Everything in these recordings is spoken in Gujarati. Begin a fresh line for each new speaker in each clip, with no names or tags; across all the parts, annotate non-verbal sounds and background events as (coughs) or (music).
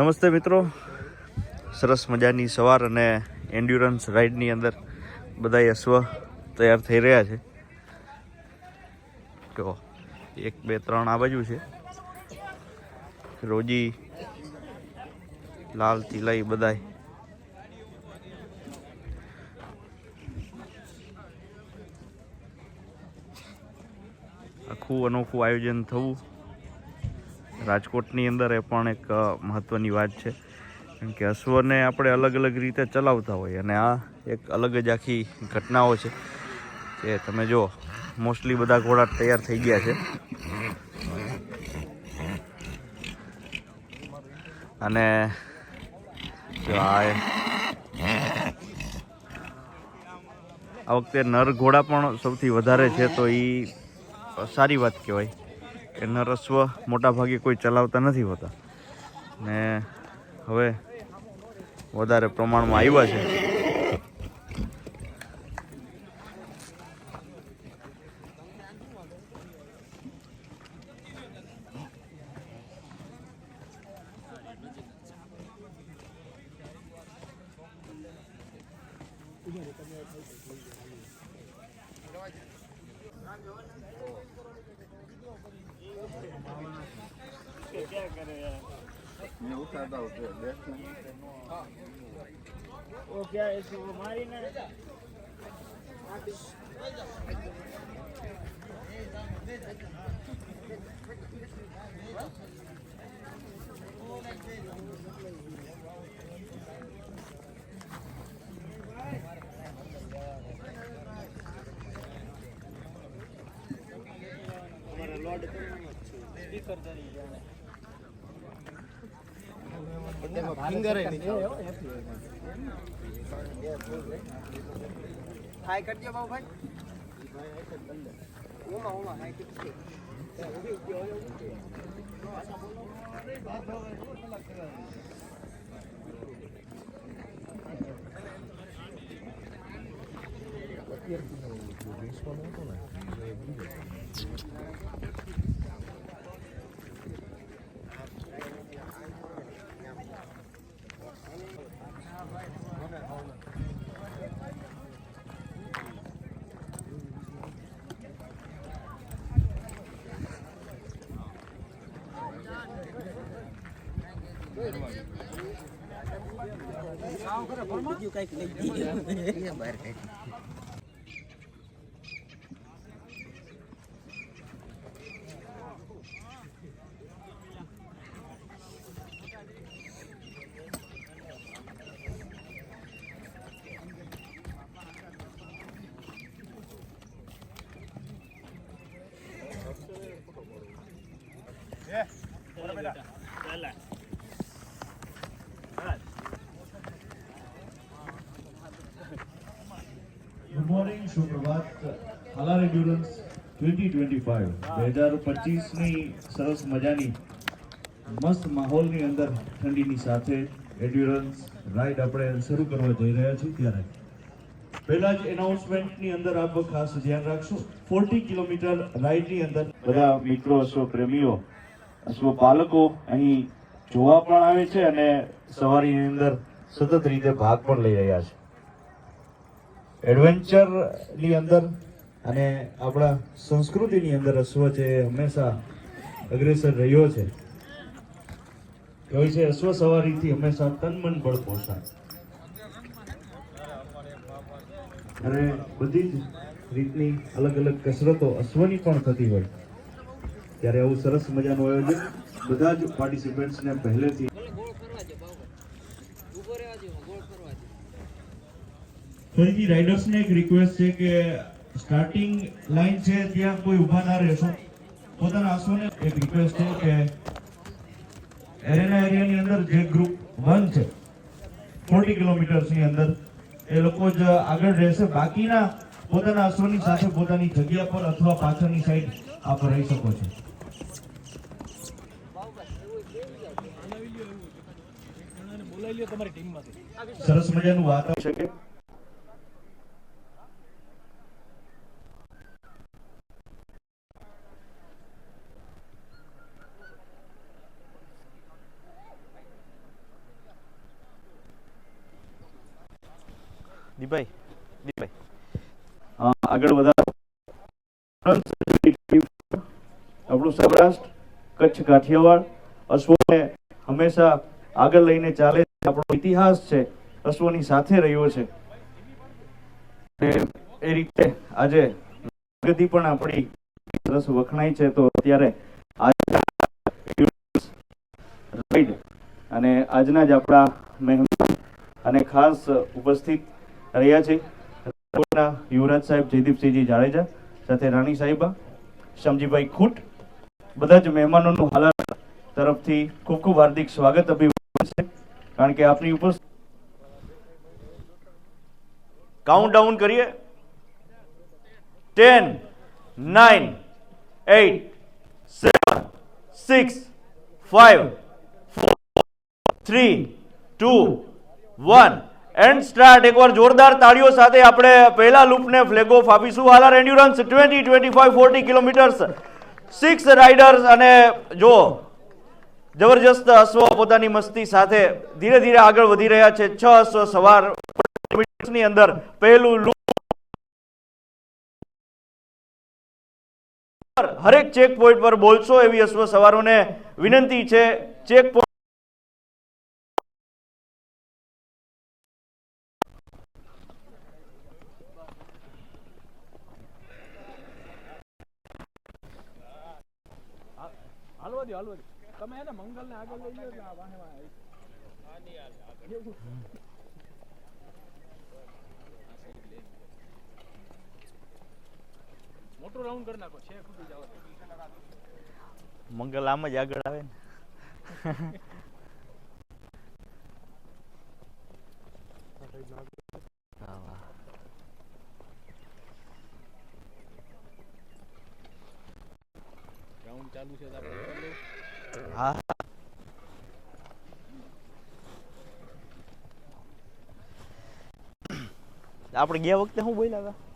નમસ્તે મિત્રો. સરસ મજાની સવાર અને એન્ડ્યુરન્સ રાઇડની અંદર બધા અશ્વ તૈયાર થઈ રહ્યા છે. જો, એક, બે, ત્રણ આ બાજુ છે. રોજી, લાલ, તિલાઈ બધાય. આખું અનોખું આયોજન થવું. રાજકોટની અંદર એ પણ એક મહત્ત્વની વાત છે. કેમ કે અશ્વને આપણે અલગ અલગ રીતે ચલાવતા હોઈએ અને આ એક અલગ જ આખી ઘટનાઓ છે કે તમે જો, મોસ્ટલી બધા ઘોડા તૈયાર થઈ ગયા છે. અને આ વખતે નર ઘોડા પણ સૌથી વધારે છે તો એ સારી વાત કહેવાય. કે રસ્વ મોટાભાગે કોઈ ચલાવતા નથી હોતા. ને હવે વધારે પ્રમાણમાં આવ્યા છે.
મેં ઉઠાડતા ક્યાં એ શું મારીને હાય કરજો બાબુભાઈ ઓમાં ઓમાં હાય કરજો બીજું કંઈક લઈ દઈએ બહાર
good morning સુપ્રભાત Halar endurance twenty twenty five બે હજાર પચીસની સરસ મજાની, મસ્ત માહોલની અંદર ઠંડીની સાથે એન્ડ્યુરન્સ રાઇડ આપણે શરૂ કરવા જઈ રહ્યા છીએ ત્યારે. પહેલા જ એનાઉન્સમેન્ટની અંદર આપ ખાસ ધ્યાન રાખશો. ફોર્ટી કિલોમીટર રાઇડની અંદર બધા મિત્રો, અશ્વ પ્રેમીઓ, અશ્વ પાલકો અહીં જોવા પણ આવે છે અને સવારીની અંદર સતત રીતે ભાગ પણ લઈ રહ્યા છે. એડવેન્ચરની અંદર અને આપણા સંસ્કૃતિની અંદર અશ્વ છે હંમેશા અગ્રેસર રહ્યો છે. કહેવાય છે અશ્વ સવારીથી હંમેશા તન મન બળ પોષાય. અને બધી જ રીતની અલગ અલગ કસરતો અશ્વની પણ થતી હોય. ત્યારે આવું સરસ મજાનું આયોજન બધા જ પાર્ટિસિપન્ટ્સને પહેલેથી
ગોળ કરવા દે બાબુભાઈ ઊભો રહેવા દે ગોળ કરવા દે
ફરીથી રાઇડર્સને એક રિક્વેસ્ટ છે કે સ્ટાર્ટિંગ લાઈન છે ત્યાં કોઈ ઊભા ના રહેશો. પોતાના આંસુને એક રિક્વેસ્ટ છે કે એરેના એરિયાની અંદર જે ગ્રુપ વન છે ફોર્ટી કિલોમીટર્સની અંદર, એ લોકો જ આગળ રહેશે. બાકીના પોતાના આંસુની સાથે પોતાની જગ્યા પર અથવા પાછળની સાઈડ આપ રહી શકો છો. સરસ મજાનું વાતાવરણ છે. કે
દીભાઈ દીભાઈ
આગળ વધારો. આપણું સૌરાષ્ટ્ર, કચ્છ કાઠિયાવાડ અશ્વને હંમેશા આગળ લઈને ચાલે આપણો ઇતિહાસ છે, અશ્વની સાથે રહ્યો છે. એ રીતે આજે પ્રગતિ પણ આપણી સરસ વખણાય છે. તો અત્યારે અને આજના જ આપણા મહેમાન અને ખાસ ઉપસ્થિત રહ્યા છે. યુવરાજ સાહેબ, જયદીપસિંહજી જાડેજા, સાથે રાણી સાહેબા, શ્યામજીભાઈ ખૂટ, બધા જ મહેમાનોનું હાલત તરફથી ખૂબ ખૂબ હાર્દિક સ્વાગત અભિવાદન છે. કારણ કે આપની ઉપસ્થિત
કાઉન્ટ ડાઉન કરીએ. Ten nine eight seven six five four three two one and start એકવાર જોરદાર તાળીઓ સાથે આપણે પહેલા લૂપને ફ્લેગ ઓફ આપીશું. Halar endurance twenty twenty five forty kilometres six riders અને જો જબરજસ્ત અશ્વ પોતાની મસ્તી સાથે ધીરે ધીરે આગળ વધી રહ્યા છે. છ અશ્વ સવારની અંદર પહેલું લૂપ હરેક ચેક પોઈન્ટ પર બોલશો એવી અશ્વ સવારોને વિનંતી છે. ચેક
હાલવા દો હાલવા દો તમે એને મંગલ ને આગળ લઈ લો આ વાહે વાહે મોટું રાઉન્ડ કરી નાખો છે ખૂટી જાવ
મંગલ આમ જ આગળ આવે ને.
રાઉન્ડ ચાલુ છે તારે આપણે.
હા. (coughs) આપણે ગયા વખતે શું બોલ્યા હતા?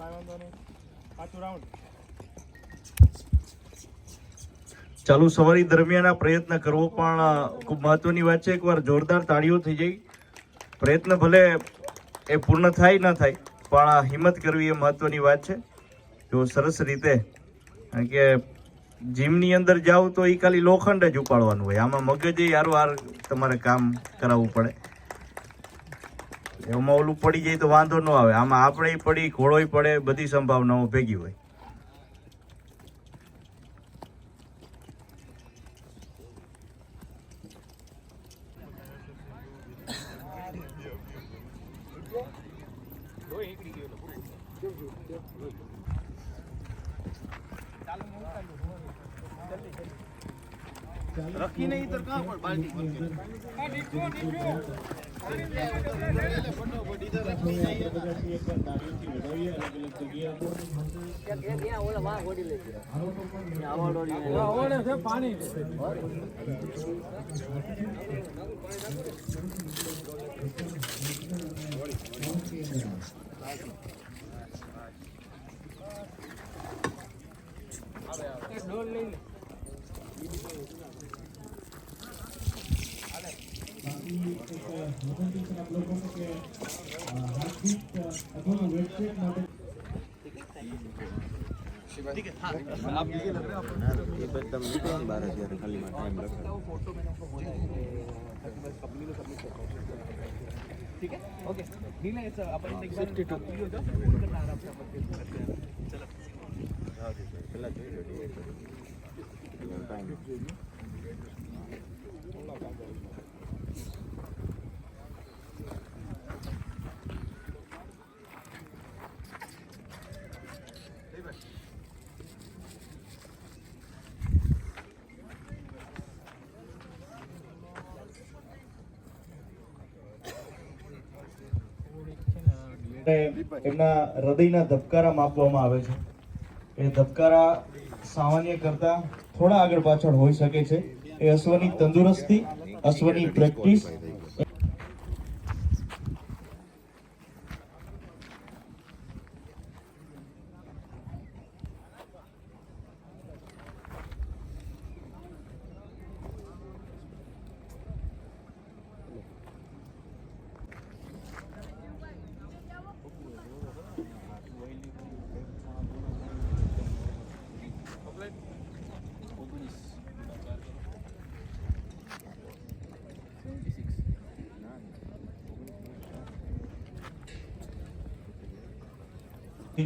કાંઈ
ચાલુ, સવારી દરમિયાન આ પ્રયત્ન કરવો, પણ ખૂબ મહત્વની વાત છે. એકવાર જોરદાર તાળીઓ થઈ જાય. પ્રયત્ન ભલે એ પૂર્ણ થાય, ન થાય, પણ હિંમત કરવી એ મહત્વની વાત છે. જો સરસ રીતે, કારણ કે જીમની અંદર જાઓ તો એ ખાલી લોખંડ જ ઉપાડવાનું હોય. આમાં મગજ યારો હાર તમારે કામ કરાવવું પડે. એમાં ઓલું પડી જાય તો વાંધો ન આવે. આમાં આપણે પડી, ઘોડોય પડે, બધી સંભાવનાઓ ભેગી હોય.
રખી નહીં તો કાં પણ બાલ્ટી પાણી ડોલ લઈ લે. ठीक है ओके ढील आहे याचं आपण एक बार कापली होतं नंतर आराम से आपण ते करते. चला
એમના હૃદયના ધબકારા માપવામાં આવે છે. એ ધબકારા સામાન્ય કરતા થોડા આગળ પાછળ હોઈ શકે છે. એ અશ્વની તંદુરસ્તી, અશ્વની પ્રેક્ટિસ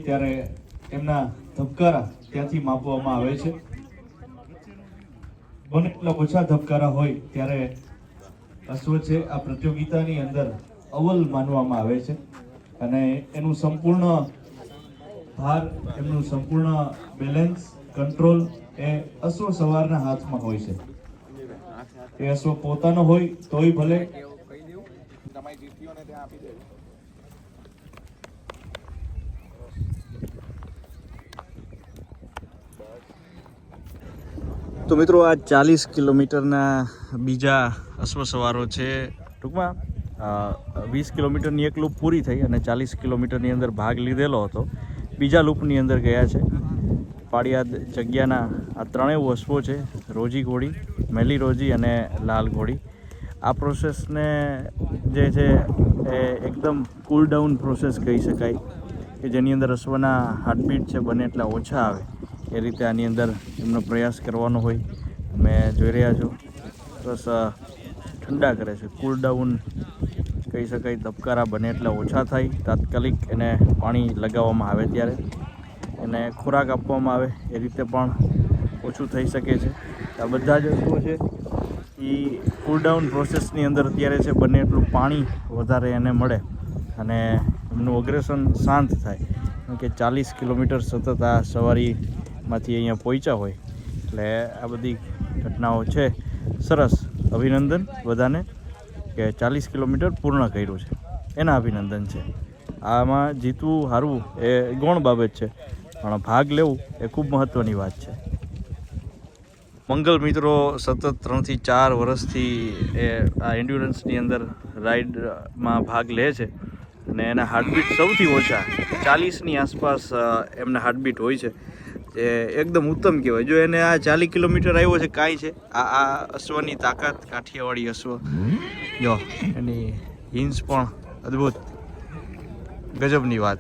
ત્યારે એમના ધબકારા ત્યાંથી માપવામાં આવે છે. બને એટલા ઓછા ધબકારા હોય ત્યારે અશ્વ છે? આ પ્રતિયોગિતાની અંદર અવ્વલ માનવામાં આવે છે અને એનું સંપૂર્ણ ભાર, એમનું સંપૂર્ણ બેલેન્સ, કંટ્રોલ એ અશ્વ સવારના હાથમાં હોય છે. એ અશ્વ પોતાનો હોય તોય ભલે.
તો મિત્રો, આ ચાલીસ કિલોમીટરના બીજા અશ્વ સવારો છે. ટૂંકમાં વીસ કિલોમીટરની એક લૂપ પૂરી થઈ અને ચાલીસ કિલોમીટરની અંદર ભાગ લીધેલો હતો. બીજા લૂપની અંદર ગયા છે. પાળિયાદ જગ્યાના આ ત્રણેય અશ્વો છે, રોજી ઘોડી, મેલી રોજી અને લાલ ઘોડી. આ પ્રોસેસને જે છે, એ એકદમ કુલ ડાઉન પ્રોસેસ કહી શકાય કે જેની અંદર અશ્વના હાર્ટબીટ છે, બને એટલા ઓછા આવે. એ રીતે આની અંદર એમનો પ્રયાસ કરવાનો હોય. મેં જોઈ રહ્યા છો. બસ ઠંડા કરે છે. કુલ ડાઉન કહી શકાય, ધબકારા બને એટલા ઓછા થાય. તાત્કાલિક એને પાણી લગાવવામાં આવે ત્યારે. એને ખોરાક આપવામાં આવે. એ રીતે પણ ઓછું થઈ શકે છે. આ બધા જ વસ્તુઓ છે. એ કુલડાઉન પ્રોસેસની અંદર અત્યારે છે બને એટલું પાણી વધારે એને મળે અને એમનું અગ્રેસન શાંત થાય. કારણ કે ચાલીસ કિલોમીટર સતત આ સવારીમાંથી અહીંયા પહોંચ્યા હોય. એટલે આ બધી ઘટનાઓ છે. સરસ અભિનંદન બધાને કે ચાલીસ કિલોમીટર પૂર્ણ કર્યું છે. એના અભિનંદન છે. આમાં જીતવું હારવું એ ગૌણ બાબત છે. પણ ભાગ લેવું એ ખૂબ મહત્ત્વની વાત છે. મંગલ મિત્રો સતત ત્રણથી ચાર વર્ષથી એ આ એન્ડ્યુરન્સની અંદર રાઈડમાં ભાગ લે છે અને એના હાર્ટબીટ સૌથી ઓછા ચાલીસની આસપાસ એમના હાર્ટબીટ હોય છે. એ એકદમ ઉત્તમ કહેવાય. જો એને આ ચાલીસ કિલોમીટર આવ્યો છે, કાંઈ છે? આ આ અશ્વની તાકાત, કાઠિયાવાડી અશ્વ. જો, એની હિંસ પણ અદ્ભુત. ગજબની વાત.